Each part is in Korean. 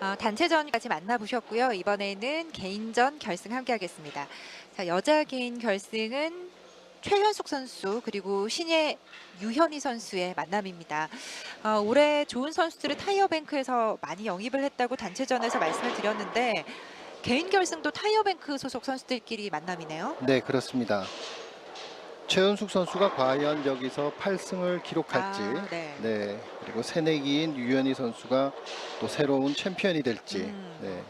어, 단체전까지 만나보셨고요. 이번에는 개인전 결승 함께하겠습니다. 자, 여자 개인 결승은 최현숙 선수 그리고 신예 유현희 선수의 만남입니다. 어, 올해 좋은 선수들을 타이어뱅크에서 많이 영입을 했다고 단체전에서 말씀을 드렸는데 개인 결승도 타이어뱅크 소속 선수들끼리 만남이네요. 네, 그렇습니다. 최은숙 선수가 과연 여기서 8승을 기록할지, 아, 네. 네, 그리고 새내기인 유현희 선수가 또 새로운 챔피언이 될지. 음. 네.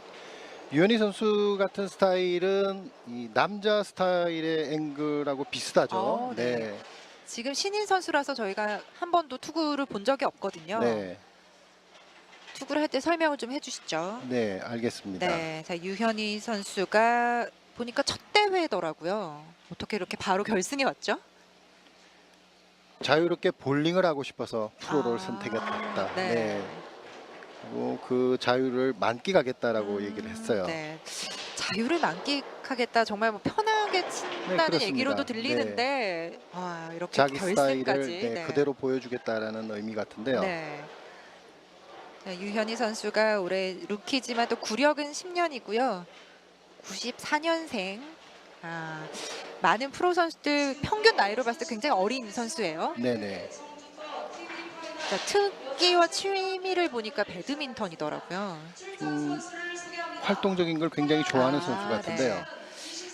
유현희 선수 같은 스타일은 이 남자 스타일의 앵글하고 비슷하죠. 어, 네. 네, 지금 신인 선수라서 저희가 한 번도 투구를 본 적이 없거든요. 네, 투구를 할 때 설명을 좀 해주시죠. 네, 알겠습니다. 네, 자 유현희 선수가 보니까 첫 대회더라고요. 어떻게 이렇게 바로 결승에 왔죠? 자유롭게 볼링을 하고 싶어서 프로를 아, 선택했다. 네. 네. 그리고 그 자유를 만끽하겠다라고 음, 얘기를 했어요. 네. 자유를 만끽하겠다. 정말 뭐 편하게 친다는 그렇습니다. 얘기로도 들리는데 와 이렇게 자기 결승까지 스타일을 네, 그대로 보여주겠다라는 의미 같은데요. 네. 자, 유현희 선수가 올해 루키지만 또 구력은 10년이고요. 94년생. 아, 많은 프로 선수들 평균 나이로 봤을 때 굉장히 어린 선수예요. 네네. 자, 특기와 취미를 보니까 배드민턴이더라고요. 좀 활동적인 걸 굉장히 좋아하는 아, 선수 같은데요. 네.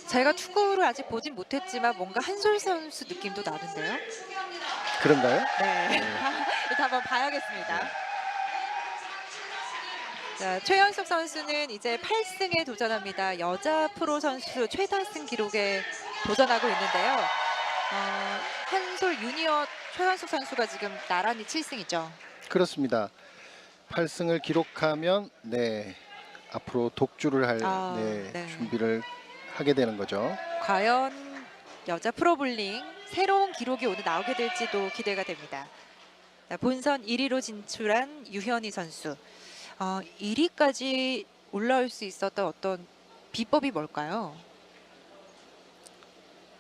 제가 축구를 아직 보진 못했지만 뭔가 한솔 선수 느낌도 나는데요. 그런가요? 네. 일단 한번 봐야겠습니다. 자, 최연숙 선수는 이제 8승에 도전합니다. 여자 프로 선수 최다승 기록에 도전하고 있는데요. 어, 한솔 유니어 최연숙 선수가 지금 나란히 7승이죠. 그렇습니다. 8승을 기록하면 네 앞으로 독주를 할 아, 네, 네. 준비를 하게 되는 거죠. 과연 여자 프로볼링 새로운 기록이 오늘 나오게 될지도 기대가 됩니다. 자, 본선 1위로 진출한 유현희 선수. 어, 1위까지 올라올 수 있었던 어떤 비법이 뭘까요?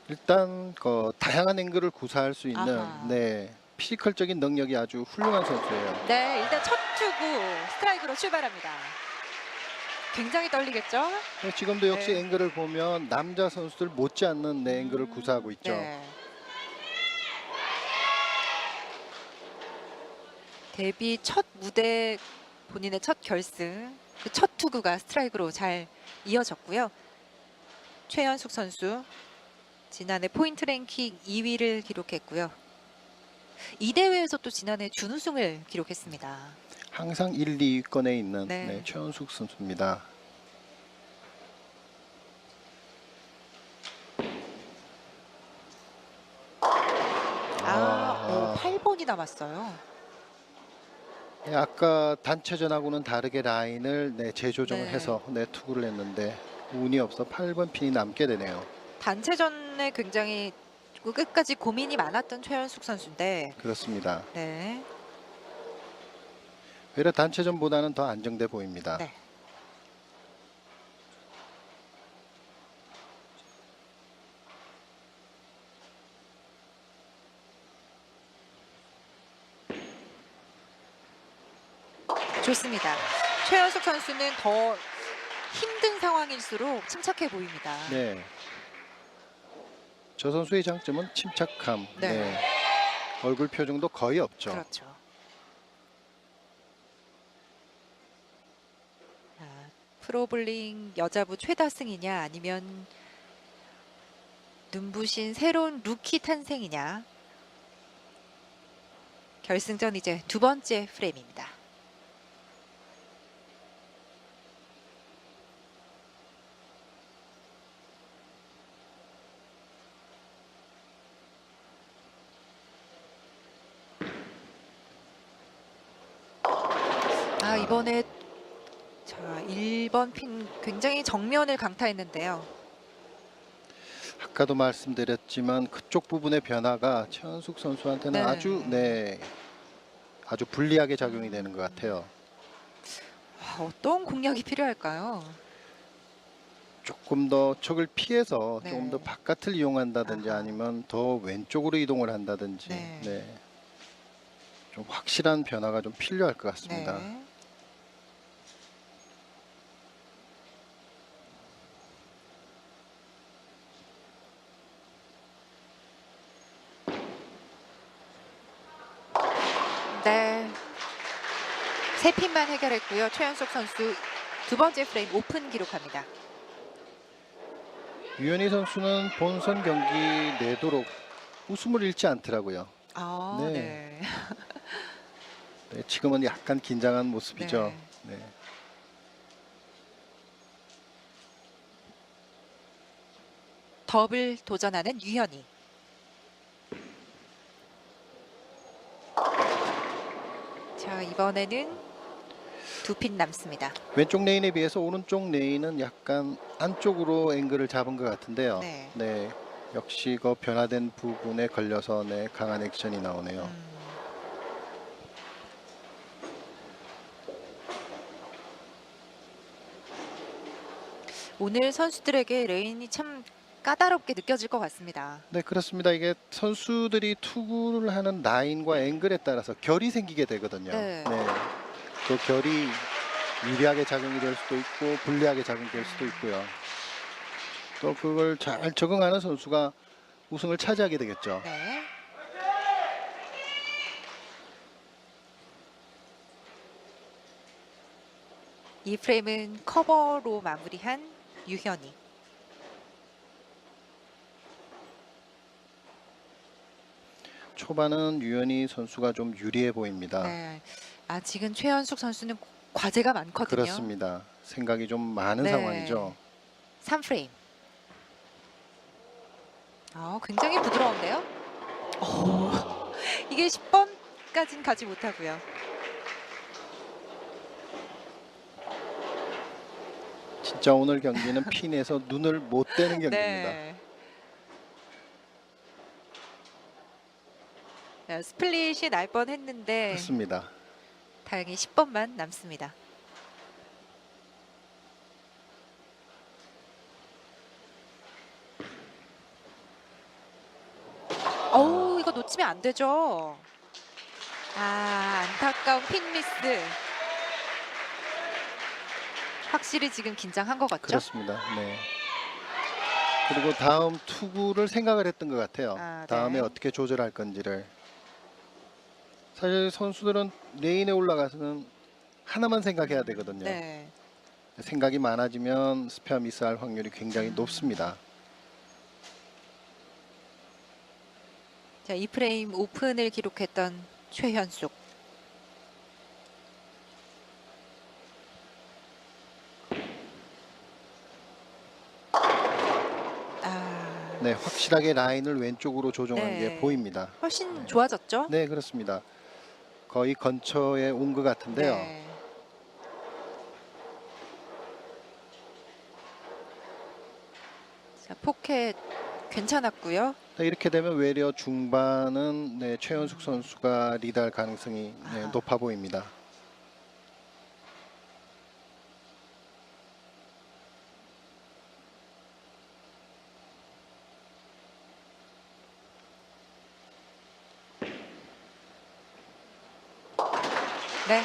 일단 그 다양한 앵글을 구사할 수 있는 아하. 네 피지컬적인 능력이 아주 훌륭한 선수예요. 네, 일단 첫 투구 스트라이크로 출발합니다. 굉장히 떨리겠죠? 네, 지금도 역시 네. 앵글을 보면 남자 선수들 못지않는 네, 앵글을 구사하고 있죠. 네. 데뷔 첫 무대 본인의 첫 결승 그 첫 투구가 스트라이크로 잘 이어졌고요. 최연숙 선수 지난해 포인트 랭킹 2위를 기록했고요. 이 대회에서 또 지난해 준우승을 기록했습니다. 항상 1, 2위권에 있는 네. 네, 최원숙 선수입니다. 아, 아. 오, 8번이 남았어요. 네, 아까 단체전하고는 다르게 라인을 네, 재조정을 네. 해서 네, 투구를 했는데 운이 없어 8번 핀이 남게 되네요. 단체전에 굉장히 끝까지 고민이 많았던 최연숙 선수인데, 그렇습니다. 네. 오히려 단체전보다는 더 안정돼 보입니다. 네. 좋습니다. 최연숙 선수는 더 힘든 상황일수록 침착해 보입니다. 네. 저 선수의 장점은 침착함. 네. 네. 얼굴 표정도 거의 없죠. 그렇죠. 자, 프로볼링 여자부 최다승이냐 아니면 눈부신 새로운 루키 탄생이냐 결승전 이제 두 번째 프레임입니다. 아 이번에 자 1번 핀 굉장히 정면을 강타했는데요. 아까도 말씀드렸지만 그쪽 부분의 변화가 최원숙 선수한테는 네. 아주 네 아주 불리하게 작용이 되는 것 같아요. 와, 어떤 공략이 필요할까요? 조금 더 척을 피해서 네. 조금 더 바깥을 이용한다든지 아하. 아니면 더 왼쪽으로 이동을 한다든지 네. 네. 좀 확실한 변화가 좀 필요할 것 같습니다. 네. 세 핀만 해결했고요. 최현숙 선수 두 번째 프레임 오픈 기록합니다. 유현희 선수는 본선 경기 내도록 웃음을 잃지 않더라고요. 아, 네. 네. 네, 지금은 약간 긴장한 모습이죠. 네. 네. 더블 도전하는 유현이. 자, 이번에는 두 핀 남습니다. 왼쪽 레인에 비해서 오른쪽 레인은 약간 안쪽으로 앵글을 잡은 것 같은데요. 네. 역시 그 변화된 부분에 걸려서 네, 강한 액션이 나오네요. 음. 오늘 선수들에게 레인이 참 까다롭게 느껴질 것 같습니다. 네, 그렇습니다. 이게 선수들이 투구를 하는 라인과 앵글에 따라서 결이 생기게 되거든요. 네. 그 결이 유리하게 작용이 될 수도 있고 불리하게 작용될 수도 있고요. 또 그걸 잘 적응하는 선수가 우승을 차지하게 되겠죠. 네. 이 프레임은 커버로 마무리한 유현이. 초반은 유현희 선수가 좀 유리해 보입니다. 네. 아직은 최현숙 선수는 과제가 많거든요. 그렇습니다. 생각이 좀 많은 네. 상황이죠. 3프레임. 아, 굉장히 부드러운데요? 오, 이게 10번까지는 가지 못하고요. 진짜 오늘 경기는 핀에서 눈을 못 떼는 경기입니다. 네. 자, 스플릿이 날 뻔했는데 그렇습니다. 다행히 10번만 남습니다. 어우 이거 놓치면 안 되죠. 아 안타까운 핀 미스. 확실히 지금 긴장한 것 같죠? 그렇습니다. 네. 그리고 다음 투구를 생각을 했던 것 같아요. 아, 네. 다음에 어떻게 조절할 건지를. 사실 선수들은 레인에 올라가서는 하나만 생각해야 되거든요. 네. 생각이 많아지면 스페어 미스할 확률이 굉장히 음. 높습니다. 자, 이 프레임 오픈을 기록했던 최현숙. 아, 네, 확실하게 라인을 왼쪽으로 조정한 네. 게 보입니다. 훨씬 좋아졌죠? 네, 그렇습니다. 거의 근처에 온 것 같은데요. 네. 자, 포켓 괜찮았고요. 네, 이렇게 되면 외려 중반은 네, 최현숙 선수가 리드할 가능성이 네, 아. 높아 보입니다. 네.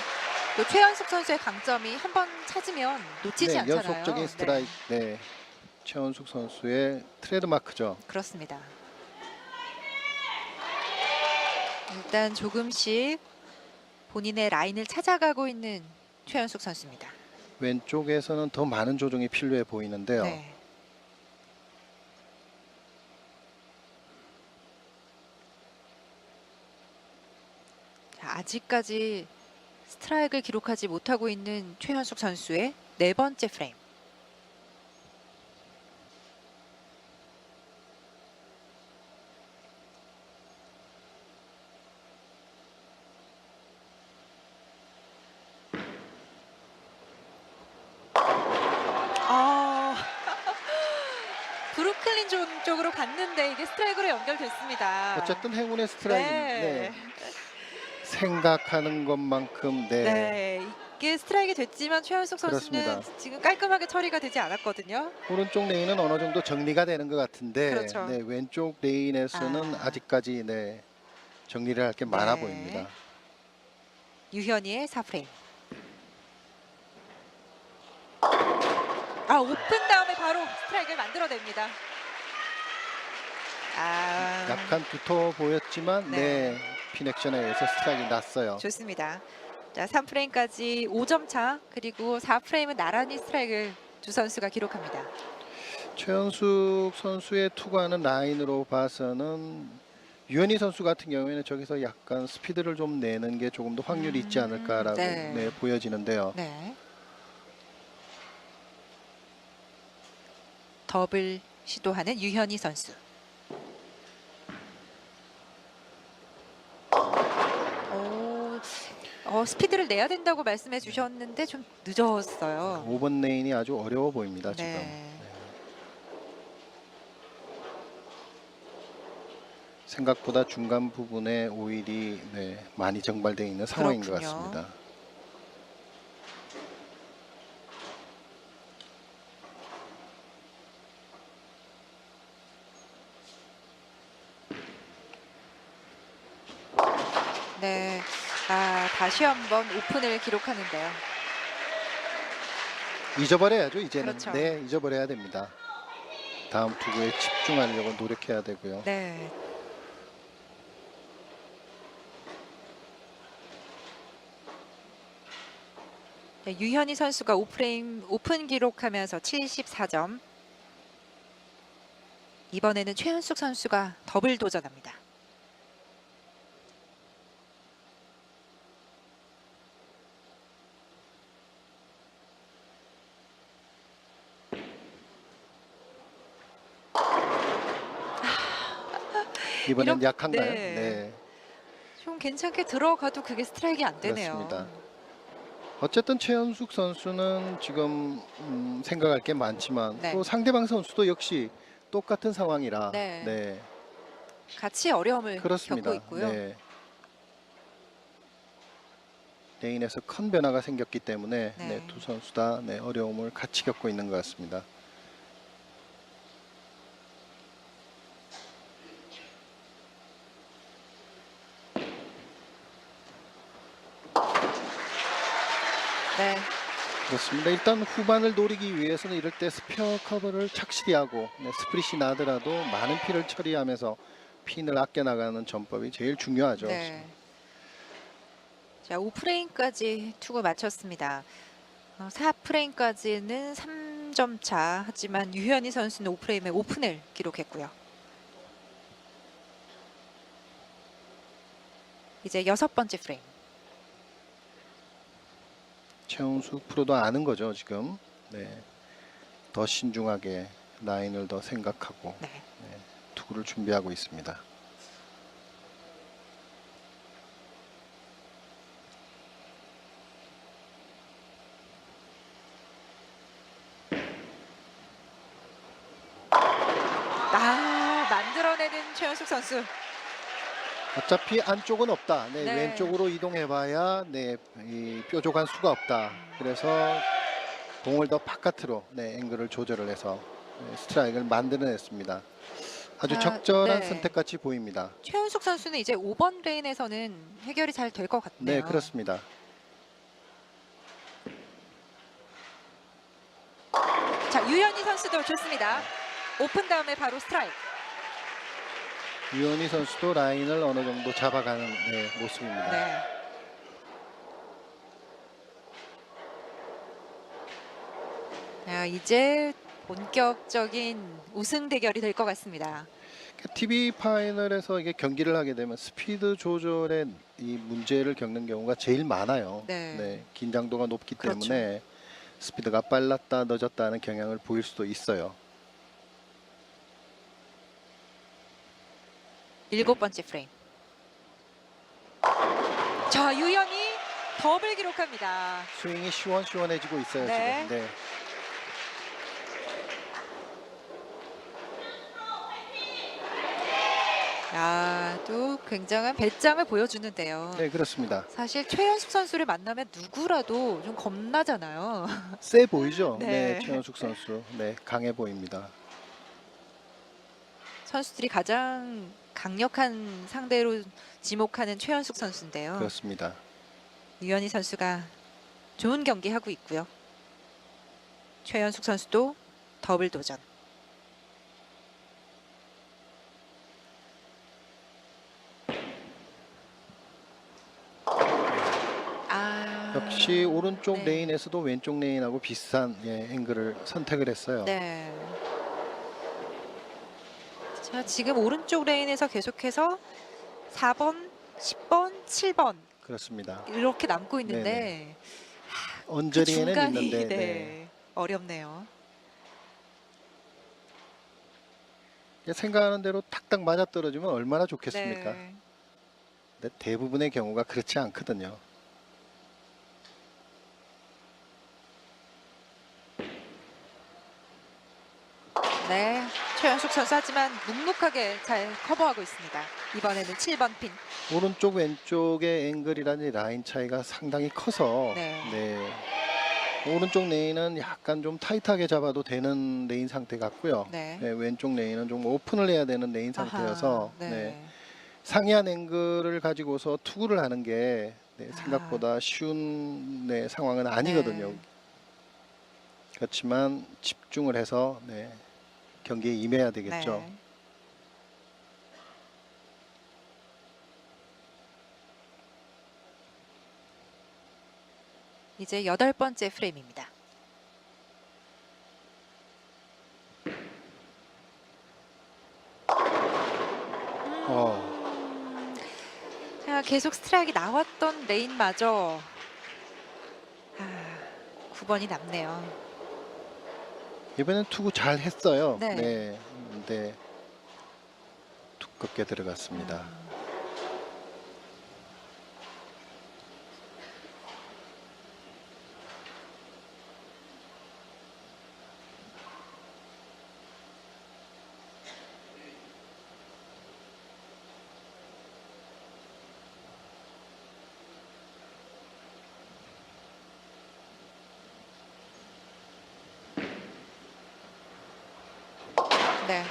또 최현숙 선수의 강점이 한 번 찾으면 놓치지 네, 않잖아요. 연속적인 네, 스트라이크. 네. 최현숙 선수의 트레이드마크죠. 그렇습니다. 일단 조금씩 본인의 라인을 찾아가고 있는 최현숙 선수입니다. 왼쪽에서는 더 많은 조정이 필요해 보이는데요. 네. 자, 아직까지 스트라이크를 기록하지 못하고 있는 최현숙 선수의 네 번째 프레임. 아, 브루클린 존 쪽으로 갔는데 이게 스트라이크로 연결됐습니다. 어쨌든 행운의 스트라이크. 네. 네. 생각하는 것만큼 네. 네. 이게 스트라이크 됐지만 최현숙 선수는 그렇습니다. 지금 깔끔하게 처리가 되지 않았거든요. 오른쪽 레인은 어느 정도 정리가 되는 것 같은데 그렇죠. 네, 왼쪽 레인에서는 아. 아. 직까지 네, 정리를 할 게 많아 네. 보입니다. 유현이의 4프레임. 아 오픈 다음에 바로 스트라이크를 만들어냅니다. 아 약간 두터 보였지만 네. 네, 핀 액션에 의해서 스트라이크 났어요. 좋습니다. 자, 3프레임까지 5점 차 그리고 4프레임은 나란히 스트라이크를 두 선수가 기록합니다. 최현숙 선수의 투구하는 라인으로 봐서는 유현희 선수 같은 경우에는 저기서 약간 스피드를 좀 내는 게 조금 더 확률이 있지 음, 않을까라고 네. 네, 보여지는데요. 네. 더블 시도하는 유현희 선수. 오, 어, 스피드를 내야 된다고 말씀해 주셨는데 좀 늦었어요. 5번 레인이 아주 어려워 보입니다 지금. 네. 생각보다 중간 부분에 오일이 네, 많이 정발되어 있는 상황인 것 그렇군요. 같습니다. 네. 아, 다시 한번 오픈을 기록하는데요. 잊어버려야죠 이제는. 그렇죠. 네, 잊어버려야 됩니다. 다음 투구에 집중하려고 노력해야 되고요. 네. 네, 유현희 선수가 오프레임 오픈 기록하면서 74점. 이번에는 최현숙 선수가 더블 도전합니다. 이번엔 이렇게- 약한가요? 네. 네. 좀 괜찮게 들어가도 그게 스트라이크가 안 되네요. 그렇습니다. 어쨌든 최현숙 선수는 지금 음, 생각할 게 많지만 네. 또 상대방 선수도 역시 똑같은 상황이라 네. 네, 같이 어려움을 그렇습니다. 겪고 있고요. 네. 레인에서 큰 변화가 생겼기 때문에 네. 네, 두 선수 다 네, 어려움을 같이 겪고 있는 것 같습니다. 네. 그렇습니다. 일단 후반을 노리기 위해서는 이럴 때 스페어 커버를 착실히 하고 네, 스프릿이 나더라도 많은 피를 처리하면서 핀을 아껴 나가는 전법이 제일 중요하죠. 네. 자, 5프레임까지 투구 마쳤습니다. 어, 4프레임까지는 3점 차. 하지만 유현희 선수는 5프레임에 오픈을 기록했고요. 이제 여섯 번째 프레임. 최은숙 프로도 아는 거죠 지금. 네. 더 신중하게 라인을 더 생각하고 네. 투구를 준비하고 있습니다. 아, 만들어내는 최현숙 선수. 어차피 안쪽은 없다. 네, 네. 왼쪽으로 이동해봐야 네, 이 뾰족한 수가 없다. 그래서 공을 더 바깥으로 네, 앵글을 조절을 해서 네, 스트라이크를 만들어냈습니다. 아주 아, 적절한 네. 선택 같이 보입니다. 최현숙 선수는 이제 5번 레인에서는 해결이 잘 될 것 같네요. 네, 그렇습니다. 자, 유현희 선수도 좋습니다. 오픈 다음에 바로 스트라이크. 유현희 선수도 라인을 어느 정도 잡아가는 네, 모습입니다. 네. 자, 이제 본격적인 우승 대결이 될 것 같습니다. TV 파이널에서 이게 경기를 하게 되면 스피드 조절에 이 문제를 겪는 경우가 제일 많아요. 네. 긴장도가 높기 그렇죠. 때문에 스피드가 빨랐다 늦었다 하는 경향을 보일 수도 있어요. 일곱 번째 프레임. 자, 유현이 더블 기록합니다. 스윙이 시원시원해지고 있어요 네. 지금. 네. 야, 또 굉장한 배짱을 보여주는데요. 네 그렇습니다. 사실 최현숙 선수를 만나면 누구라도 좀 겁나잖아요. 세 보이죠? 네. 네, 최현숙 선수. 네, 강해 보입니다. 선수들이 가장 강력한 상대로 지목하는 최현숙 선수인데요. 그렇습니다. 유현희 선수가 좋은 경기 하고 있고요. 최현숙 선수도 더블 도전. 아, 역시 오른쪽 네. 레인에서도 왼쪽 레인하고 비슷한 예, 앵글을 선택을 했어요. 네. 자, 지금 오른쪽 레인에서 계속해서 4번, 10번, 7번 그렇습니다. 이렇게 남고 있는데 그 언저리에는 중간이 있는데 네, 네. 어렵네요. 생각하는 대로 탁탁 맞아 떨어지면 얼마나 좋겠습니까? 네. 근데 대부분의 경우가 그렇지 않거든요. 네, 최현숙 선수 하지만 묵묵하게 잘 커버하고 있습니다. 이번에는 7번 핀. 오른쪽 왼쪽의 앵글이라는 라인 차이가 상당히 커서 네. 네. 오른쪽 레인은 약간 좀 타이트하게 잡아도 되는 레인 상태 같고요. 네. 네, 왼쪽 레인은 좀 오픈을 해야 되는 레인 상태여서 아하, 네. 상이한 앵글을 가지고서 투구를 하는 게 네, 아. 생각보다 쉬운 네, 상황은 아니거든요. 네. 그렇지만 집중을 해서 네, 경기에 임해야 되겠죠. 네. 이제 여덟 번째 프레임입니다. 어, 자, 계속 스트라이크 나왔던 레인마저 아, 9번이 남네요. 이번엔 투구 잘 했어요. 네. 네. 근데 두껍게 들어갔습니다. 음. 네.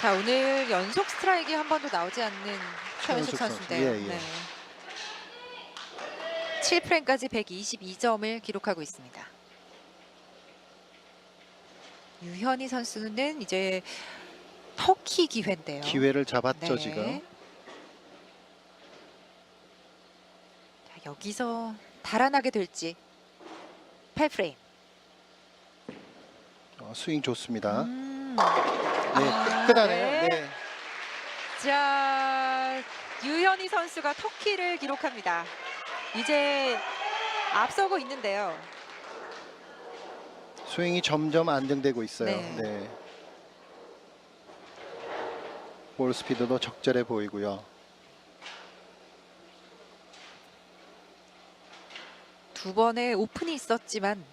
자 오늘 연속 스트라이크 한 번도 나오지 않는 선수. 선수인데요. 예, 예. 네. 7프레임까지 122점을 기록하고 있습니다. 유현희 선수는 이제 터키 기회인데요. 기회를 잡았죠 네. 지금. 자, 여기서 달아나게 될지 8프레임. 어, 스윙 좋습니다. 음. 네, 아, 끝나네요. 네. 네. 자, 유현희 선수가 터키를 기록합니다. 이제 앞서고 있는데요. 스윙이 점점 안정되고 있어요. 네. 네. 볼 스피드도 적절해 보이고요. 두 번의 오픈이 있었지만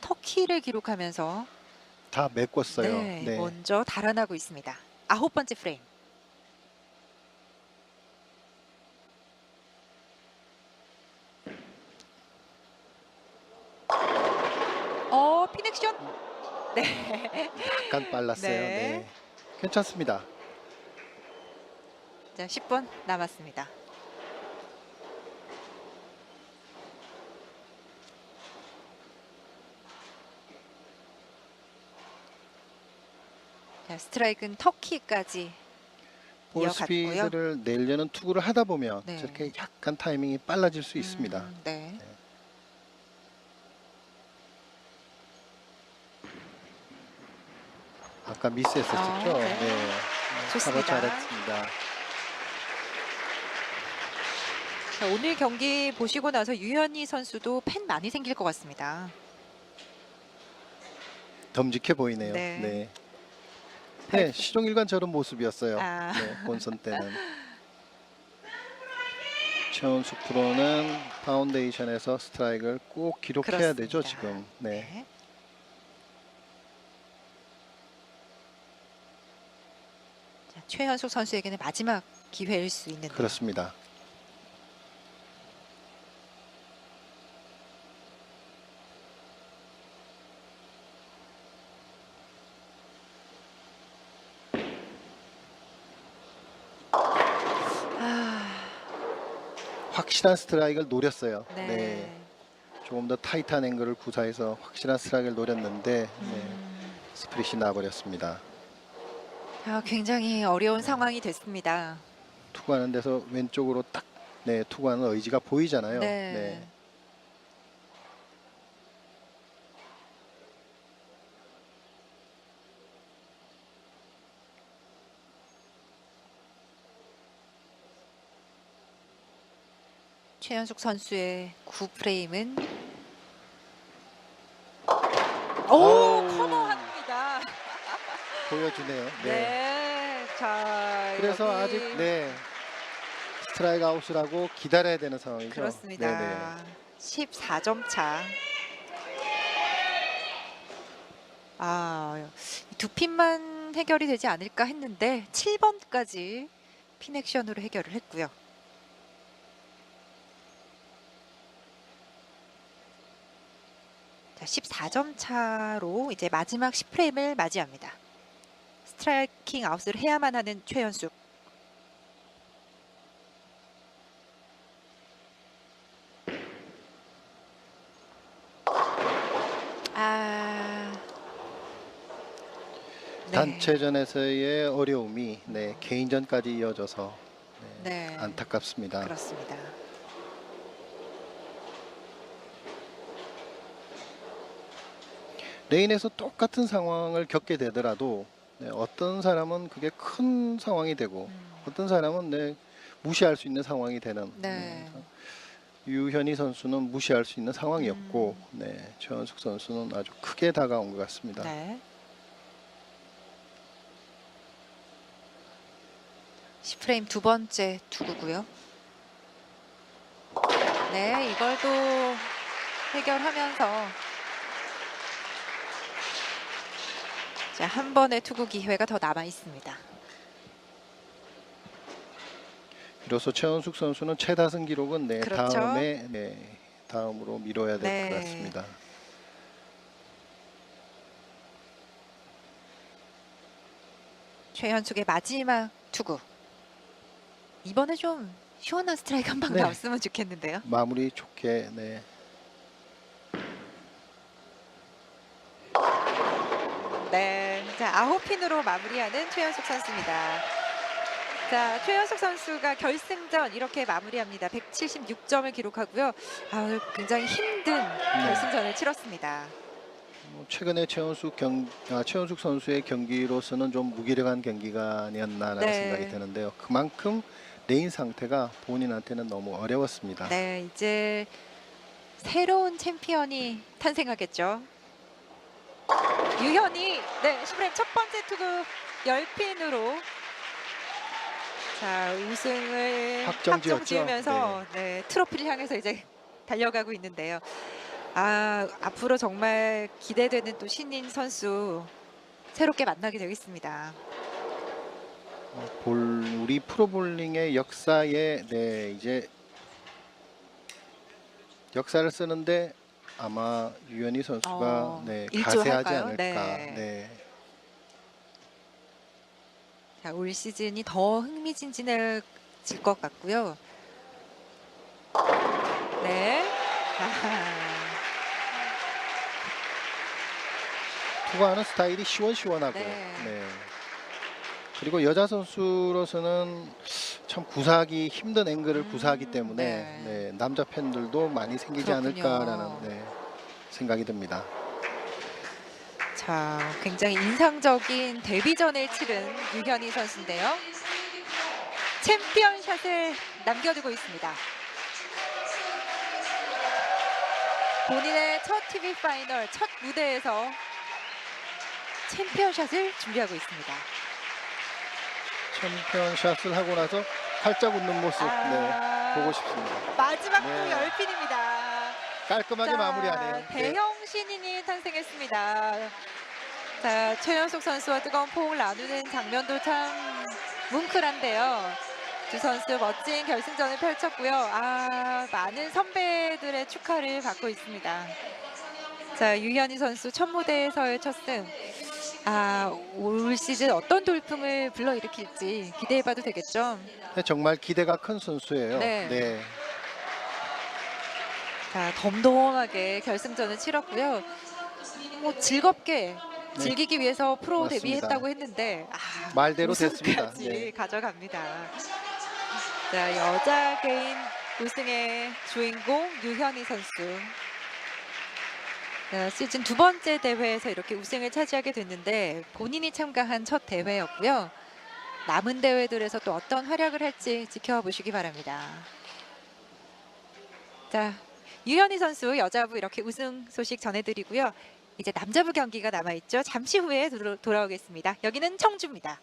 터키를 기록하면서 다 메꿨어요. 네, 네. 먼저 달아나고 있습니다. 아홉 번째 프레임. 어, 피넥션. 네. 약간 빨랐어요. 네. 네. 괜찮습니다. 자, 10번 남았습니다. 스트라이크는 터키까지 볼. 스피드를 내려는 투구를 하다 보면 네. 저렇게 약간 타이밍이 빨라질 수 있습니다. 음, 네. 아까 미스했었죠. 아, 네. 네. 네. 좋습니다. 잘했습니다. 자, 오늘 경기 보시고 나서 유현희 선수도 팬 많이 생길 것 같습니다. 덤직해 보이네요. 네. 네. 네, 시종일관 저런 모습이었어요. 아. 네, 본선 때는. 최원숙 프로는 파운데이션에서 스트라이크를 꼭 기록해야 되죠, 그렇습니다. 지금. 네. 네. 자, 최현숙 선수에게는 마지막 기회일 수 있는데. 그렇습니다. 확실한 스트라이크를 노렸어요. 네. 네. 조금 더 타이트한 앵글을 구사해서 확실한 스트라이크를 노렸는데 네, 음, 스프릿이 나버렸습니다. 아, 굉장히 어려운 상황이 됐습니다. 투구하는 데서 왼쪽으로 딱 네, 투구하는 의지가 보이잖아요. 네. 최현숙 선수의 9프레임은 오 어우. 커버합니다. 보여주네요. 네. 네. 자 그래서 여기 아직 네 스트라이크 아웃을 하고 기다려야 되는 상황이죠. 그렇습니다. 네네. 14점 차. 아, 두 핀만 해결이 되지 않을까 했는데 7번까지 핀 액션으로 해결을 했고요. 자, 14점 차로 이제 마지막 10프레임을 맞이합니다. 스트라이킹 아웃을 해야만 하는 최연숙. 아. 네. 단체전에서의 어려움이 네, 개인전까지 이어져서 네, 네. 안타깝습니다. 그렇습니다. 레인에서 똑같은 상황을 겪게 되더라도 네, 어떤 사람은 그게 큰 상황이 되고 음. 어떤 사람은 네, 무시할 수 있는 상황이 되는 네. 네, 유현희 선수는 무시할 수 있는 상황이었고 음. 네, 최원숙 선수는 아주 크게 다가온 것 같습니다. 네. 10프레임 두 번째 투구고요. 네, 이걸 또 해결하면서 자, 한 번의 투구 기회가 더 남아 있습니다. 이로써 최원숙 선수는 최다승 기록은 네, 그렇죠. 다음에 네, 다음으로 미뤄야 될 것 네. 같습니다. 최현숙의 마지막 투구. 이번에 좀 시원한 스트라이크 한 방 네. 나왔으면 좋겠는데요. 마무리 좋게 네, 네, 자 아홉 핀으로 마무리하는 최현숙 선수입니다. 자 최현숙 선수가 결승전 이렇게 마무리합니다. 176점을 기록하고요. 아, 굉장히 힘든 결승전을 치렀습니다. 뭐 최근에 최원숙 경 아, 최원숙 선수의 경기로서는 좀 무기력한 경기가 아니었나라는 네. 생각이 드는데요. 그만큼 레인 상태가 본인한테는 너무 어려웠습니다. 네, 이제 새로운 챔피언이 탄생하겠죠. 유현이 네, 10프레임 첫 번째 투구 10핀으로 자, 우승을? 확정 지으면서 네, 트로피를 향해서 이제 달려가고 있는데요. 아, 앞으로 정말 기대되는 또 신인 선수 새롭게 만나게 되겠습니다. 어, 볼 우리 프로볼링의 역사에 네 이제 역사를 쓰는데 아마 유현희 선수가 어, 네 일조할까요? 가세하지 않을까. 네. 네. 자, 올 시즌이 더 흥미진진해질 것 같고요. 네. 투구하는 스타일이 시원시원하고 네. 네. 그리고 여자 선수로서는 참 구사하기 힘든 앵글을 음, 구사하기 때문에 네. 네, 남자 팬들도 많이 생기지 그렇군요. 않을까라는 네, 생각이 듭니다. 자, 굉장히 인상적인 데뷔전을 치른 유현희 선수인데요. 챔피언 샷을 남겨두고 있습니다. 본인의 첫 TV 파이널 첫 무대에서 챔피언 샷을 준비하고 있습니다. 챔피언 샷을 하고 나서 활짝 웃는 모습 네, 아, 보고 싶습니다. 마지막 또 네. 열핀입니다. 깔끔하게 자, 마무리하네요. 네. 대형 신인이 탄생했습니다. 자, 최연숙 선수와 뜨거운 포옹을 나누는 장면도 참 뭉클한데요. 두 선수 멋진 결승전을 펼쳤고요. 아, 많은 선배들의 축하를 받고 있습니다. 자, 유현희 선수 첫 무대에서의 첫 승. 아, 올 시즌 어떤 돌풍을 불러일으킬지 기대해봐도 되겠죠. 네, 정말 기대가 큰 선수예요. 네. 네. 자, 덤덤하게 결승전을 치렀고요. 뭐 즐겁게 네. 즐기기 위해서 프로 맞습니다. 데뷔했다고 했는데 아, 말대로 됐습니다. 네. 가져갑니다. 자, 여자 개인 우승의 주인공 유현희 선수. 어, 시즌 두 번째 대회에서 이렇게 우승을 차지하게 됐는데 본인이 참가한 첫 대회였고요. 남은 대회들에서 또 어떤 활약을 할지 지켜보시기 바랍니다. 자, 유현희 선수 여자부 이렇게 우승 소식 전해드리고요. 이제 남자부 경기가 남아있죠. 잠시 후에 돌아오겠습니다. 여기는 청주입니다.